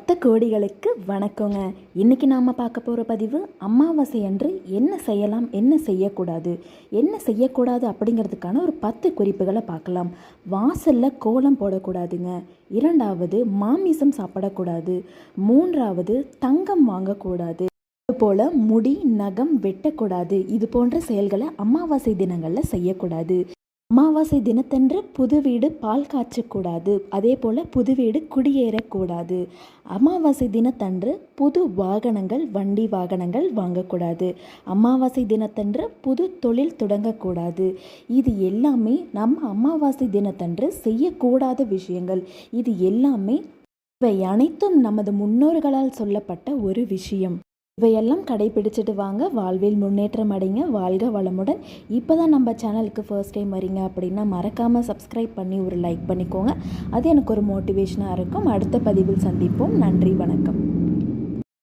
பத்து கோடிகளுக்கு வணக்கங்க. இன்றைக்கி நாம் பார்க்க போகிற பதிவு அமாவாசை அன்று என்ன செய்யலாம் என்ன செய்யக்கூடாது என்ன செய்யக்கூடாது அப்படிங்கிறதுக்கான ஒரு பத்து குறிப்புகளை பார்க்கலாம். வாசலில் கோலம் போடக்கூடாதுங்க. இரண்டாவது மாமிசம் சாப்பிடக்கூடாது. மூன்றாவது தங்கம் வாங்கக்கூடாது. அதுபோல் முடி நகம் வெட்டக்கூடாது. இது போன்ற செயல்களை அமாவாசை தினங்களில் செய்யக்கூடாது. அமாவாசை தினத்தன்று புது வீடு பால் காய்ச்சக்கூடாது. அதே போல் புது வீடு குடியேறக்கூடாது. அமாவாசை தினத்தன்று புது வாகனங்கள் வண்டி வாகனங்கள் வாங்கக்கூடாது. அமாவாசை தினத்தன்று புது தொழில் தொடங்கக்கூடாது. இது எல்லாமே நம்ம அமாவாசை தினத்தன்று செய்யக்கூடாத விஷயங்கள். இது எல்லாமே இவை அனைத்தும் நமது முன்னோர்களால் சொல்லப்பட்ட ஒரு விஷயம். இவையெல்லாம் கடைபிடிச்சிட்டு வாங்க. வாழ்வில் முன்னேற்றம் அடைங்க. வாழ்க வளமுடன். இப்போ தான் நம்ம சேனலுக்கு ஃபர்ஸ்ட் டைம் வரீங்க அப்படின்னா மறக்காமல் சப்ஸ்கிரைப் பண்ணி ஒரு லைக் பண்ணிக்கோங்க. அது எனக்கு ஒரு மோட்டிவேஷனாக இருக்கும். அடுத்த பதிவில் சந்திப்போம். நன்றி வணக்கம்.